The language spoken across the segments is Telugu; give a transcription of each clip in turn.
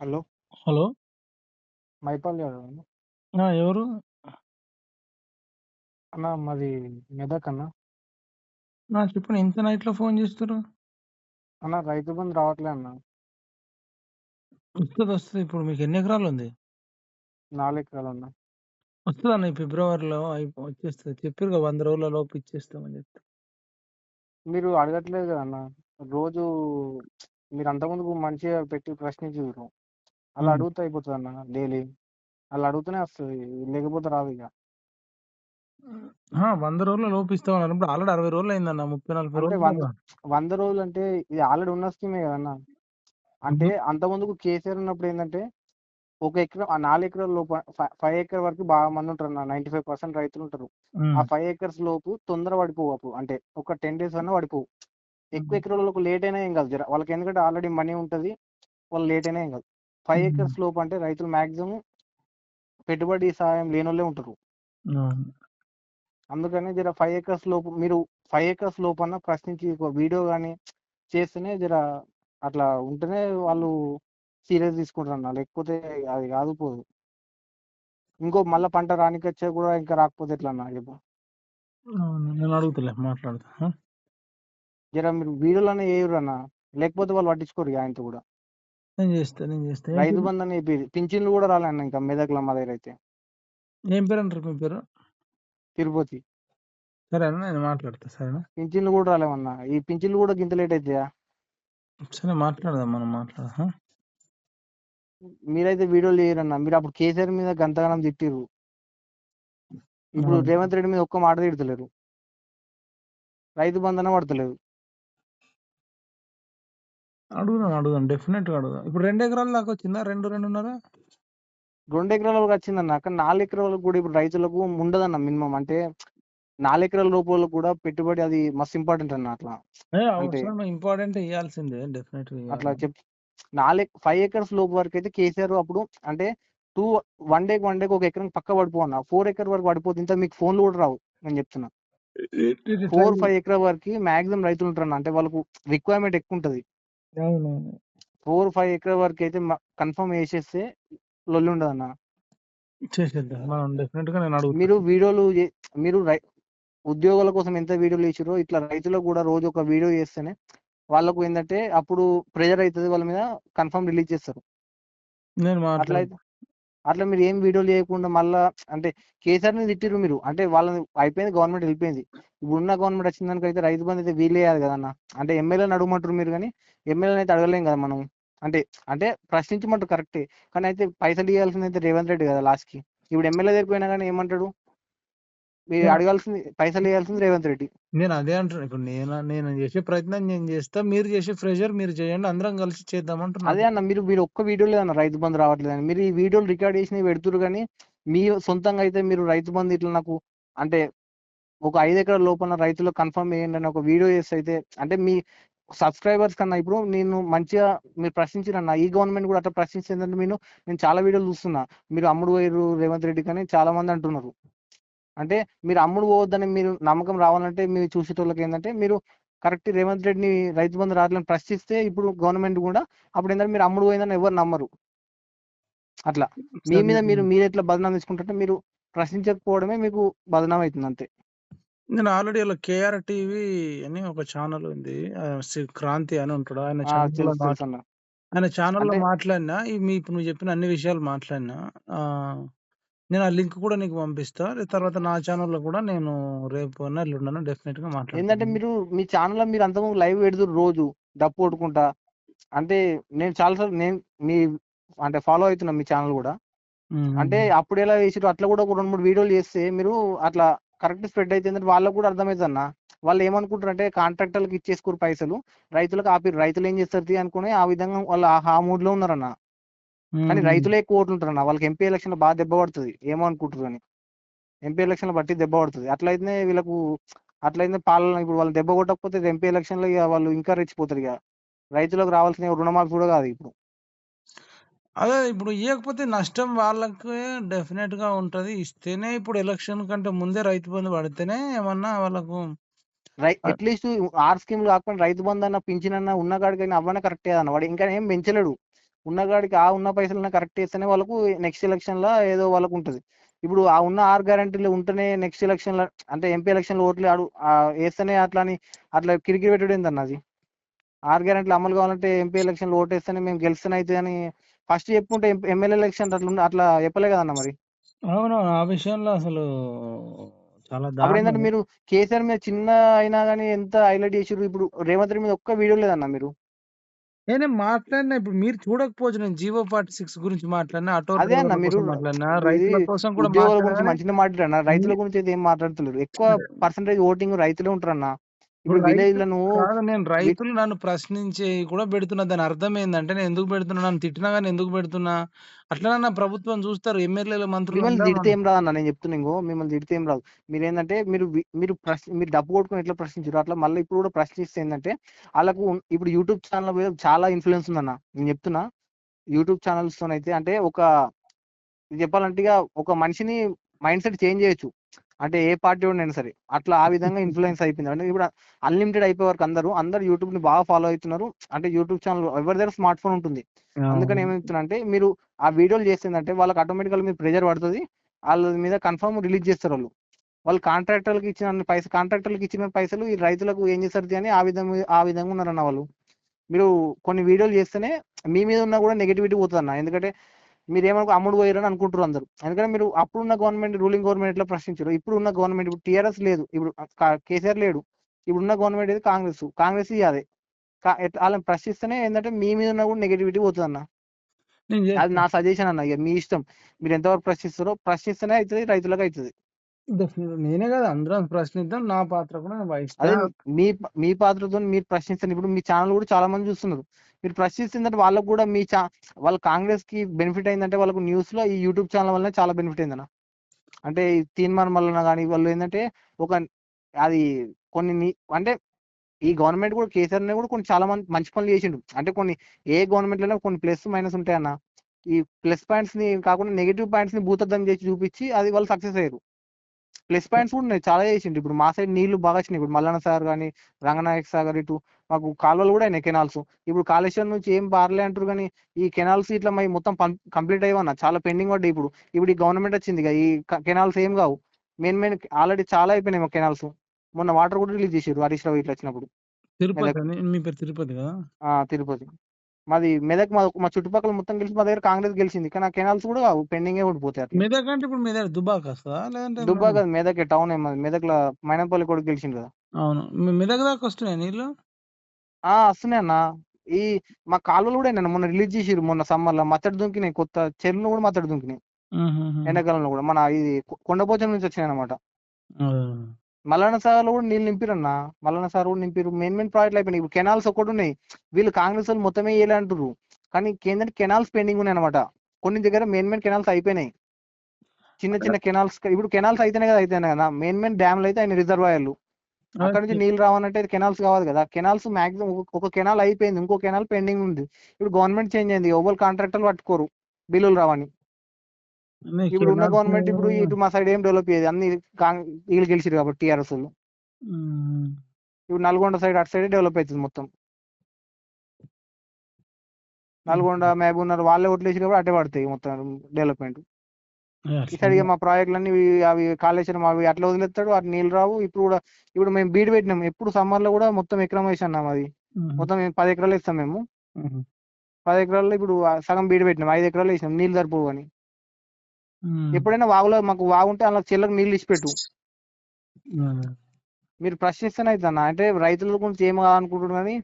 హలో. హలో. మైపాల్ గారండి? ఆ! ఎవరు? అన్న మాది మెదక్ అన్న. ఆ! చెప్పండి. ఇంత నైట్‌లో ఫోన్ చేస్తుర్రు? అన్న రైతు బంధు రావట్లే అన్న. వస్తది, వస్తది. ఇప్పుడు మీకు ఎన్ని ఎకరాలుంది? 4 ఎకరాలన్న. వస్తదన్న ఈ ఫిబ్రవరిలో అయిపో వచ్చేస్తది. చెప్పిర్రుగా 100 రోజుల లోపు ఇచ్చేస్తామని చెప్పి. మీరు అడగట్లేదు కదన్న. రోజు మీరు అంతకుముందుకు మంచిగా పెట్టి ప్రశ్నించిర్రు. అలా. అడుగుతే అయిపోతదన్న డైలీ. అలా అడుగుతూనే వస్తది. లేకపోతే రాదిగ. ఆ! 100 రోజుల లోపు ఇస్తామన్నారు. ఇప్పుడు ఆల్రెడీ 60 రోజులయిందన్న. 30, 40 అంటే రోజులు వంద కదా! 100 రోజులంటే ఇది ఆల్రెడీ ఉన్న స్కీమే కదన్న. అంటే హుహు. అంతకుముందుకు కేసీఆర్ ఉన్నప్పుడు ఏందంటే, ఒక ఎకరం ఆ 4 ఎకరాల లోపు ఫ 5 ఎకర్ వరకు బాగా మంది ఉంటారన్న. 95% రైతులుంటరు. ఆ హ్మ్. 5 ఎకర్స్ లోపు తొందర పడిపోవు అప్పుడు. అంటే ఒక 10 డేస్ అన్నా పడిపోవు. ఎక్కువ హుహు. ఎకరాలకు లేట్ అయినా ఏం కాదు జర. వాళ్ళకి ఎందుకంటే ఆల్రెడీ మనీ ఉంటది. వాళ్ళు లేట్ అయినా ఏం కాదు. 5 హ్మ్. ఎకర్స్ లోపు అంటే రైతులు మాక్సిమం పెట్టుబడి సహాయం లేనోళ్ళే ఉంటరు. అవును. అందుకని జర 5 ఎకర్స్ లోపు మీరు 5 ఎకర్స్ లోపన్నా ప్రశ్నించి ఒక వీడియో గాని చేస్తేనే జర అట్లా ఉంటేనే వాళ్ళు సీరియస్ తీసుకుంటారన్న. లేకపోతే అది కాదు పోదు. ఇంకో మళ్ళా పంట రానీకొచ్చా కూడా ఇంకా రాకపోతే ఎట్లన్న చెప్పు? అవును. నేను అడుగుతాలే మాట్లాడతా. జర మీరు వీడియోలన్నా చేయుర్రన్న. లేకపోతే వాళ్ళు పట్టించుకోరు ఆయనతో కూడా. నేను చేస్తా. నేను చేస్తా. ఏం రైతు పేరు? బంధు అని చెప్పిర్రు. పింఛన్లు కూడా రాలే అన్న ఇంకా మెదక్‌ల మా దగ్గరైతే. ఏం పేరంటారు మీ పేరు? తిరుపతి. సరేనా నేను మాట్లాడతా. సరేనా? పింఛన్లు కూడా రాలేవన్న. ఈ పింఛన్లు కూడా గింత లేట్ అయితయా? సరే మాట్లాడదాం మనం మాట్లాడదాం. మీరైతే వీడియోలు చేయరన్న. మీరు అప్పుడు కేసీఆర్ మీద గంతగనం తిట్టిర్రు. ఇప్పుడు అవును. రేవంత్ రెడ్డి మీద ఒక్క మాట తిడతలేరు. రైతు బంధన పడతలేదు. అడుగుదాం. అడుగుదాం. డెఫినెట్‌గా అడుగుదాం. ఇప్పుడు 2 ఎకరాల దాకా వచ్చిందా? 2, 2.5 2 ఎకరాల వరకు వచ్చిందన్న. కానీ 4 ఎకరాలకు కూడా ఇప్పుడు రైతులకు ఉండదన్న మినిమమ్. అంటే 4 ఎకరాల లోపోళ్ళకి కూడా పెట్టుబడి అది మస్తు ఇంపార్టెంట్ అన్న అట్లా. ఇంపార్టెంట్ ఇయ్యాల్సిందే. డెఫినెట్‌గా అట్లా. చెప్ 4 5 ఎకర్స్ లోపు వరకైతే కేసీఆర్ అప్పుడు అంటే 2 వన్ డేకి వన్ డేకి ఒక ఎకరం పక్కా పడిపోవు అన్న. 4 ఎకర్ వరకు పడిపోతే ఇంత మీకు ఫోన్‌లు కూడా రావు. నేను చెప్తున్నా. 4, 5 ఎకరాల వరకి మాక్సిమం రైతులు ఉంటారన్న. అంటే వాళ్ళకు రిక్వైర్మెంట్ ఎక్కువుంటది. అవునవును. 4, 5 ఎకరాల వరకైతే మ కన్ఫర్మ్ ఏసేస్తే లొల్లి ఉండదన్న. చేసేద్దాం. మనం డెఫినెట్‌గా నేను అడుగుతా. మీరు వీడియోలు మీరు రై ఉద్యోగాల కోసం ఎంత వీడియోలు చేసిర్రో ఇట్లా రైతులకు కూడా రోజు ఒక వీడియో చేస్తేనే వాళ్ళకు ఏందంటే అప్పుడు ప్రెషర్ అయితది వాళ్ళ మీద కన్ఫర్మ్ రిలీజ్ చేస్తారు. నేను అట్లా. అయితే అట్లా మీరు ఏం వీడియోలు చేయకుండా మళ్ళా అంటే కేసీఆర్‌ని తిట్టిర్రు మీరు. అంటే వాళ్ళని అయిపోయింది గవర్నమెంట్ వెళ్ళిపోయింది. ఇప్పుడున్న గవర్నమెంట్ వచ్చిందానికైతే రైతు బంధు అయితే వీలేయాలి కదన్న. అంటే ఎమ్మెల్యేని అడగమంటారు మీరు కానీ ఎమ్మెల్యేని అయితే అడగలేం కదా మనం. అంటే అంటే ప్రశ్నించమంటారు కరెక్టే. కానీ అయితే పైసలు ఇవ్వాల్సింది అయితే రేవంత్ రెడ్డి కదా లాస్ట్‌కి. ఇప్పుడు ఎమ్మెల్యే దగ్గర పోయినా కానీ ఏమంటాడు? మీరు అడగాల్సింది పైసలు ఇయ్యాల్సింది రేవంత్ రెడ్డి. నేను అదే అంటున్నా. ఇప్పుడు నేను నేను చేసే ప్రయత్నం నేను చేస్తా. మీరు చేసే ప్రెషర్ మీరు చేయండి. అందరం కలిసి చేద్దాం అంటున్నా. అదే అన్న మీరు మీరు ఒక్క వీడియో లేదన్న రైతు బంధు రావట్లేదని. మీరు ఈ వీడియోలు రికార్డ్ చేసినవి పెడుతుర్రు గానీ మీ సొంతంగా అయితే మీరు రైతు బంధు ఇట్లా నాకు అంటే ఒక 5 ఎకరాల లోపల రైతులకు కన్ఫర్మ్ చేయండి అని ఒక వీడియో చేస్తే అయితే అంటే మీ సబ్స్క్రైబర్స్ కన్నా ఇప్పుడు నేను మంచిగా మీరు ప్రశ్నించిరన్న. ఈ గవర్నమెంట్ కూడా అట్లా ప్రశ్నించిందంటే నేను నేను చాలా వీడియోలు చూస్తున్నా. మీరు అమ్ముడు పోయిర్రు రేవంత్ రెడ్డికి అని చాలా మంది అంటున్నారు. అంటే మీరు అమ్ముడు పోవద్దని మీరు నమ్మకం రావాలంటే మీరు చూసేటోళ్ళకి ఏందంటే మీరు కరెక్ట్ రేవంత్ రెడ్డిని రైతు బంధు రావట్లేదని ప్రశ్నిస్తే ఇప్పుడు గవర్నమెంట్ కూడా అప్పుడు ఏందంటే మీరు అమ్ముడు పోయిందని ఎవరు నమ్మరు. అట్లా. మీ. మీద మీరు మీరెట్లా బదనాం తీసుకుంటుంటే మీరు ప్రశ్నించకపోవడమే మీకు బదనాం అయితుంది అంతే. నేను ఆల్రెడీ అలా కేఆర్ టీవీ అని ఒక ఛానల్ ఉంది. క్రాంతి అని ఉంటాడు. ఆయన తెలుసన్న. ఆయన ఛానల్‌లో మాట్లాడినా మీ ఇప్పుడు నువ్వు చెప్పిన అన్ని విషయాలు మాట్లాడినా. నేను ఆ లింక్ కూడా నీకు పంపిస్తా. తర్వాత నా ఛానల్‌లో కూడా నేను రేపన్నా, ఎల్లుండన్నా డెఫినెట్‌గా ఏందంటే మాట్లాడతాను. మీరు మీ ఛానెల్‌లో మీరు అంతకుముందు లైవ్ పెడుతుర్రు రోజు డప్పు కొట్టుకుంటా. అంటే నేను చాలా సార్లు నేను మీ అంటే ఫాలో అయితున్నా మీ ఛానెల్ కూడా. అంటే హ్మ్. అప్పుడెలా చేసిర్రో అట్లా కూడా ఒక 2, 3 వీడియోలు చేస్తే మీరు అట్లా కరెక్ట్ స్ప్రెడ్ అయితుందని వాళ్ళకి కూడా అర్థమైతదన్న. వాళ్ళు ఏమనుకుంటారంటే కాంట్రాక్టర్‌లకి ఇచ్చేసుకోరు పైసలు. రైతులకు ఆపిర్రు. రైతులు ఏం చేస్తారు అనుకోని ఆ విధంగా వాళ్ళు ఆ ఆ మూడ్‌లో ఉన్నారన్న. కానీ. రైతులే ఎక్కువ ఓట్లుంటారన్న. వాళ్ళకి ఎంపీ ఎలక్షన్‌లో బాగా దెబ్బ పడుతది. ఏమో అనుకుంటుర్రు గాని. ఎంపీ ఎలక్షన్‌లో బట్టి దెబ్బ పడుతది. అట్లయితేనే వీళ్ళకు అట్లయితే పాలన ఇప్పుడు వాళ్ళు దెబ్బ కొట్టకపోతే ఎంపీ ఎలక్షన్‌లో ఇగ వాళ్ళు ఇంకా రెచ్చిపోతారిగ. రైతులకు రావాల్సిన రుణమాఫీ కూడా కాదు ఇప్పుడు. అదే ఇప్పుడు ఇయ్యకపోతే నష్టం వాళ్ళకే డెఫినెట్‌గా ఉంటది. ఇస్తేనే ఇప్పుడు ఎలక్షన్ కంటే ముందే రైతు బంధు పడితేనే ఏమన్నా వాళ్ళకు అట్‌లీస్ట్ 6 స్కీమ్‌లు కాకపోయినా రైతు బంధన్న, పింఛనన్న ఉన్న కాడికైనా అవ్వన్నా కరెక్టే అన్న. వాడు ఇంకా ఏం పెంచలేడు. ఉన్నగాడికి ఆ ఉన్న పైసలన్నా కరెక్ట్ చేస్తేనే వాళ్ళకు నెక్స్ట్ ఎలక్షన్లో ఏదో వాళ్ళకు ఉంటది. ఇప్పుడు ఆ ఉన్న ఆరు గ్యారంటీలు ఉంటేనే నెక్స్ట్ ఎలక్షన్లో అంటే ఎంపీ ఎలక్షన్లో ఓట్లు ఆడు వేస్తేనే అట్లా అని అట్లా కిరికిరి పెట్టడం ఏందన్న అది? ఆరు గ్యారంటీలు అమలు కావాలంటే ఎంపీ ఎలక్షన్లో ఓటు వేస్తేనే మేము గెలిస్తేనే అయితే అని ఫస్ట్ చెప్పుకుంటే ఎమ్మెల్యే ఎలక్షన్ అట్లా అట్లా చెప్పలే కదన్న మరి? అవును ఆ విషయంలో అసలు చాలా అప్పుడు ఏంటంటే మీరు కేసీఆర్ మీద చిన్న అయినా కానీ ఎంత హైలైట్ చేసిర్రు? ఇప్పుడు రేవంత్ రెడ్డి మీద ఒక్క వీడియో లేదన్న మీరు? నేనే మాట్లాడినా ఇప్పుడు మీరు చూడకపోవచ్చు నేను జీవో ఫార్టీ సిక్స్ గురించి మాట్లాడినా ఆటో అదే అన్న డ్రైవర్ల మీరు కోసం మాట్లాడినా రైతుల కోసం కూడా ఉద్యోగాల మాట్లాడినా. గురించి మంచిగా మాట్లాడన్న రైతుల గురించి అయితే ఏం మాట్లాడతలేరు ఎక్కువ పర్సంటేజ్ ఓటింగ్ రైతులే ఉంటారన్న. ఇప్పుడు విలేజ్ రైతు లను కాదు నేను రైతులు నన్ను ప్రశ్నించి కూడా పెడుతున్నా. దాని అర్థం ఏందంటే నేను ఎందుకు పెడుతున్నా? నన్ను తిట్టినా కానీ ఎందుకు పెడుతున్నా? అట్లా ప్రభుత్వం చూస్తారు. ఎమ్మెల్యేలు మంత్రులు మిమ్మల్ని తిడితే ఏం రాదన్న? నేను చెప్తున్నా ఇంకో మిమ్మల్ని తిడితే ఏం రాదు. మీరు ఏంటంటే మీరు మీరు ప్రశ్న మీరు డబ్బు కొట్టుకుని ఎట్లా ప్రశ్నించారు? అట్లా మళ్ళీ ఇప్పుడు కూడా ప్రశ్నిస్తే ఏంటంటే వాళ్ళకు ఇప్పుడు యూట్యూబ్ ఛానల్ మీద చాలా ఇన్ఫ్లుయెన్స్ ఉందన్న. నేను చెప్తున్నా. యూట్యూబ్ ఛానల్స్ అయితే అంటే ఒక చెప్పాలంటే ఇక ఒక మనిషిని మైండ్ సెట్ చేంజ్ చేయొచ్చు. అంటే ఏ పార్టీ అయినా సరే అట్లా ఆ విధంగా ఇన్ఫ్లుయెన్స్ అయిపోయింది. అంటే ఇప్పుడు అన్లిమిటెడ్ అయిపోయే వరకు అందరూ అందరు యూట్యూబ్ని బాగా ఫాలో అవుతున్నారు. అంటే యూట్యూబ్ ఛానల్ ఎవరి దగ్గర స్మార్ట్ ఫోన్ ఉంటుంది అందుకని ఏమవుతున్నా అంటే మీరు ఆ వీడియోలు చేస్తుందంటే వాళ్ళకి ఆటోమేటికల్ మీద ప్రెజర్ పడుతుంది. వాళ్ళ మీద కన్ఫర్మ్ రిలీజ్ చేస్తారు వాళ్ళు. వాళ్ళు కాంట్రాక్టర్లకు ఇచ్చిన పైసలు కాంట్రాక్టర్లకు ఇచ్చిన పైసలు ఈ రైతులకు ఏం చేస్తారు అని ఆ విధంగా ఆ విధంగా ఉన్నారన్న వాళ్ళు. మీరు కొన్ని వీడియోలు చేస్తేనే మీ మీద ఉన్నా కూడా నెగిటివిటీ పోతుంది అన్న ఎందుకంటే మీరు ఏమనుకో అమ్ముడు పోయారని అనుకుంటారు అందరు. ఎందుకంటే మీరు అప్పుడున్న గవర్నమెంట్ రూలింగ్ గవర్నమెంట్ ఎట్లా ప్రశ్నించారు ఇప్పుడు ఉన్న గవర్నమెంట్ ఇప్పుడు టీఆర్ఎస్ లేదు. ఇప్పుడు కేసీఆర్ లేడు. ఇప్పుడు ఉన్న గవర్నమెంట్ ఏది? కాంగ్రెస్. కాంగ్రెస్ అదే వాళ్ళని ప్రశ్నిస్తేనే ఏంటంటే మీ మీద ఉన్న కూడా నెగిటివిటీ పోతుంది అన్న నేను అది నా సజెషన్ అన్న. ఇక మీ ఇష్టం. మీరు ఎంతవరకు ప్రశ్నిస్తారో ప్రశ్నిస్తేనే అవుతుంది రైతులకు అవుతుంది. నేనే కదా అందరం ప్రశ్నిద్దాం నా పాత్ర కూడా మీ మీ పాత్రతో మీరు ప్రశ్నిస్తారు ఇప్పుడు మీ ఛానల్ కూడా చాలా మంది చూస్తున్నారు. మీరు ప్రశ్నిస్తుందంటే వాళ్ళకు కూడా మీ ఛా వాళ్ళ కాంగ్రెస్కి బెనిఫిట్ అయిందంటే వాళ్ళకు న్యూస్లో ఈ యూట్యూబ్ ఛానల్ వల్ల చాలా బెనిఫిట్ అయిందన్న. అంటే తీర్మానం వలన కానీ వాళ్ళు ఏంటంటే ఒక అది కొన్ని అంటే ఈ గవర్నమెంట్ కూడా కేసీఆర్ కూడా కొన్ని చాలా మంది మంచి పనులు చేసిండు. అంటే కొన్ని ఏ గవర్నమెంట్లో కొన్ని ప్లస్ మైనస్ ఉంటాయన్న. ఈ ప్లస్ పాయింట్స్ని కాకుండా నెగిటివ్ పాయింట్స్ని భూతద్దం చేసి చూపించి అది వాళ్ళు సక్సెస్ అయ్యారు. ప్లస్ పాయింట్స్ కూడా ఉన్నాయి. చాలా చేసిండు. ఇప్పుడు మా సైడ్ నీళ్ళు బాగా వచ్చినాయి. ఇప్పుడు మల్లన్న సార్ కానీ రంగనాయక్ సాగర్ ఇటు మాకు కాలువలు కూడా అయినాయి కెనాల్స్. ఇప్పుడు కాళేశ్వరం నుంచి ఏం బారలే అంటారు కానీ ఈ కెనాల్స్ ఇట్లా మరి మొత్తం కంప్లీట్ అయ్యవన్న చాలా పెండింగ్ పడ్డాయి ఇప్పుడు. ఇప్పుడు ఈ గవర్నమెంట్ వచ్చింది ఈ కెనాల్స్ ఏం కావు. మెయిన్ మెయిన్ ఆల్రెడీ చాలా అయిపోయినాయి మా కెనాల్స్. మొన్న వాటర్ కూడా రిలీజ్ చేసారు హరీష్ రావు ఇట్లా వచ్చినప్పుడు. తిరుపతి మీ పేరు తిరుపతి కదా? ఆ తిరుపతి. మాది మెదక్ మా మా చుట్టుపక్కల మొత్తం గెలిచి మా దగ్గర కాంగ్రెస్ గెలిచింది. కానీ ఆ కెనాల్స్ కూడా కావు పెండింగ్ ఉండిపోతాయి అట్లా. మెదక్ అంటే ఇప్పుడు మీ దగ్గర దుబాక్ వస్తుందా? లేదంటే దుబ్బా కాదు మెదక్ టౌన్ ఏమది మెదక్లో మైనంపల్లి కూడా గెలిచింది కదా. అవును. మెదక్ దాకా వస్తున్నాయి నీళ్ళు? ఆ వస్తున్నాయి అన్న. ఈ మా కాలువలు కూడా అయినాయి మొన్న రిలీజ్ చేసిరు మొన్న సమ్మర్లో మత్తడి దుంకినాయి. కొత్త చెరువులు కూడా మత్తడి దుంకినాయి. ఎండాకాలంలో కూడా. మన ఇది కొండపోచం నుంచి వచ్చినాయి అనమాట మల్లన్న సాగర్లో కూడా నీళ్ళు నింపిరన్న. మల్లన్న సాగర్ కూడా నింపిరు. మెయిన్ మెయిన్ ప్రాజెక్టులు అయిపోయినాయి. ఇప్పుడు కెనాల్స్ ఒకటి ఉన్నాయి. వీళ్ళు కాంగ్రెస్ వాళ్ళు మొత్తమే అంటారు కానీ ఏంటంటే కెనాల్స్ పెండింగ్ ఉన్నాయి అనమాట కొన్ని దగ్గర మెయిన్ మెయిన్ కెనాల్స్ అయిపోయినాయి. చిన్న చిన్న కెనాల్స్ ఇప్పుడు కెనాల్స్ అయితేనే కదా అయితేనే కదా. మెయిన్ మెయిన్ డ్యామ్లు అయితే ఆయన రిజర్వాయర్లు. అక్కడ నుంచి నీళ్ళు రావాలంటే కెనాల్స్ కావాలి కదా. కెనాల్స్ మాక్సిమం ఒక కెనాల్ అయిపోయింది. ఇంకో కెనాల్ పెండింగ్ ఉంది. ఇప్పుడు గవర్నమెంట్ చేంజ్ అయింది. ఎవరు కాంట్రాక్టర్లు పట్టుకోరు. బిల్లులు రావని. ఇప్పుడు ఉన్న గవర్నమెంట్ ఇప్పుడు ఇటు మా సైడ్ ఏం డెవలప్ అయ్యేది అన్ని వీళ్ళు గెలిచిరు కాబట్టి టీఆర్ఎస్ వాళ్ళు. ఇప్పుడు నల్గొండ సైడ్ అటు సైడ్ డెవలప్ అవుతుంది మొత్తం. నల్గొండ మహబూబ్నగర్ వాళ్ళే ఓట్లేసి కాబట్టి అటే పడతాయి మొత్తం డెవలప్మెంట్ ఈ సైడ్ ఇక మా ప్రాజెక్టులన్నీ అవి కాళేశ్వరం అవి అట్లా వదిలేస్తాడు. అటు నీళ్ళు రావు. ఇప్పుడు కూడా ఇప్పుడు మేము బీడ్ పెట్టినాం. ఎప్పుడు సమ్మర్లో కూడా మొత్తం ఎకరం వేసి అన్నాం అది మొత్తం మేము పది ఎకరాలు ఇస్తాం మేము. పది ఎకరాల్లో ఇప్పుడు సగం బీడ్ పెట్టినాం. ఐదు ఎకరాలు వేసినాం. నీళ్ళు సరిపోవు అని. ఎప్పుడైనా వాగులో మాకు వాగుంటే అలా చెల్లకు నీళ్ళు ఇచ్చిపెట్టు మీరు ప్రశ్నిస్తేనే అవుతుందన్న అంటే రైతుల గురించి ఏం కావాలనుకుంటున్నారు కానీ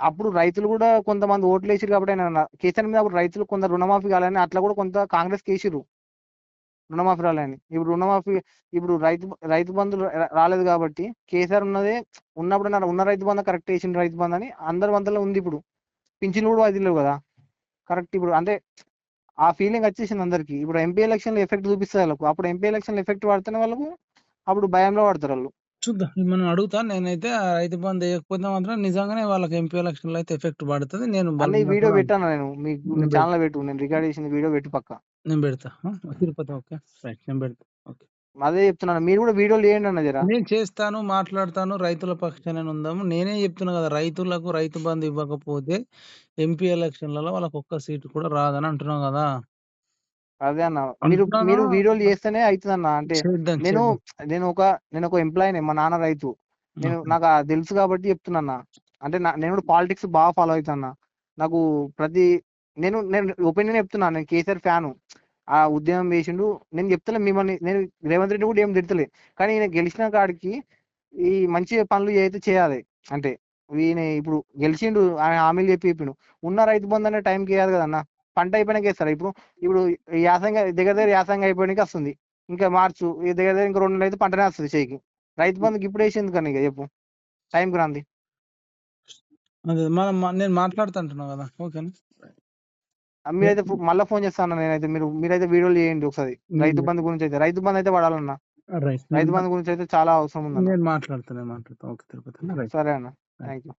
అప్పుడు రైతులు కూడా కొంతమంది ఓట్లు వేసిరు కాబట్టి ఆయన కేసీఆర్ మీద అప్పుడు రైతులు కొంత రుణమాఫీ కావాలని అట్లా కూడా కొంత కాంగ్రెస్ కేసిరు రుణమాఫీ రాలని ఇప్పుడు రుణమాఫీ ఇప్పుడు రైతు రైతు బంధు రాలేదు కాబట్టి కేసీఆర్ ఉన్నదే ఉన్నప్పుడు ఉన్న రైతు బంధు కరెక్ట్ వేసిన రైతు బంధు అని అందరి వంతలో ఉంది ఇప్పుడు. పింఛన్లు కూడా అది లేవు కదా. కరెక్ట్ ఇప్పుడు అంటే ఆ ఫీలింగ్ వచ్చేసింది అందరికి. ఇప్పుడు ఎంపీ ఎలక్షన్ ఎఫెక్ట్ చూపిస్తుంది వాళ్ళకు. అప్పుడు ఎంపీ ఎలక్షన్ ఎఫెక్ట్ పడితేనే వాళ్ళకు అప్పుడు భయంలో పడతారు వాళ్ళు. చూద్దాం. మనం అడుగుతా. నేనైతే రైతు బంధు వేయకపోతే మాత్రం నిజంగానే వాళ్ళకి ఎంపీ ఎలక్షన్లో అయితే ఎఫెక్ట్ పడుతుంది నేను వీడియో పెట్టాను నేను. నేను ఛానల్ పెట్టు. నేను రికార్డ్ చేసిన వీడియో పెట్టి పక్క. నేను పెడతా? తిరుపతి ఓకే. రైట్ నేను పెడతా. ఓకే. అదే చెప్తున్నాను. మీరు కూడా వీడియోలు చేయండి అన్న జరా. నేను చేస్తాను మాట్లాడతాను రైతుల పక్షాన ఉందాము. నేనే చెప్తున్నా కదా రైతులకు రైతు బంధు ఇవ్వకపోతే ఎంపీ ఎలక్షన్లలో వాళ్ళకి ఒక్క సీటు కూడా రాదని అంటున్నాం కదా. అదే అన్న. మీరు. మీరు వీడియోలు చేస్తేనే అవుతుంది అన్న అంటే నేను. నేను ఒక నేను ఒక ఎంప్లాయీని మా నాన్న రైతు. నేను. నాకు తెలుసు కాబట్టి చెప్తున్నా అంటే నేను కూడా పాలిటిక్స్ బాగా ఫాలో అవుతున్నా. నాకు ప్రతి నేను నేను ఒపీనియన్ చెప్తున్నా. నేను కేసీఆర్ ఫ్యాను. ఆ ఉద్యమం చేసిండు నేను చెప్తలే మిమ్మల్ని నేను రేవంత్ రెడ్డి కూడా ఏం తిడతలే. కానీ ఈయన గెలిచిన కాడికి ఈ మంచి పనులు అయితే చేయాలి అంటే ఈయన ఇప్పుడు గెలిచిండు ఆయన హామీలు చెప్పి చెప్పిండు ఉన్న రైతు బంధు అనే టైంకి వేయాలి కదన్న పంట అయిపోయినాక వేస్తారా. ఇప్పుడు ఇప్పుడు యాసంగా దగ్గర దగ్గర యాసంగా అయిపోయినాక వస్తుంది. ఇంకా మార్చు ఈ దగ్గర దగ్గర ఇంకా రెండు నెలలు అయితే పంటనే వస్తుంది చేయికి. రైతు బంధుకి ఇప్పుడు వేసింది కానీ ఇక చెప్పు. టైంకి రాంది. మనం నేను మాట్లాడుతుంటున్నా కదా ఓకే మీరైతే మళ్ళా ఫోన్ చేస్తాను నేనైతే. మీరు మీరైతే వీడియోలు చేయండి ఒకసారి. రైతు బంధు గురించి అయితే. రైతు బంధు అయితే పడాలన్న రైతు బంధు గురించి అయితే చాలా అవసరం ఉందన్న. నేను మాట్లాడుతాను నేను మాట్లాడతాను. ఓకే తిరుపతి సరే అన్న. Thank you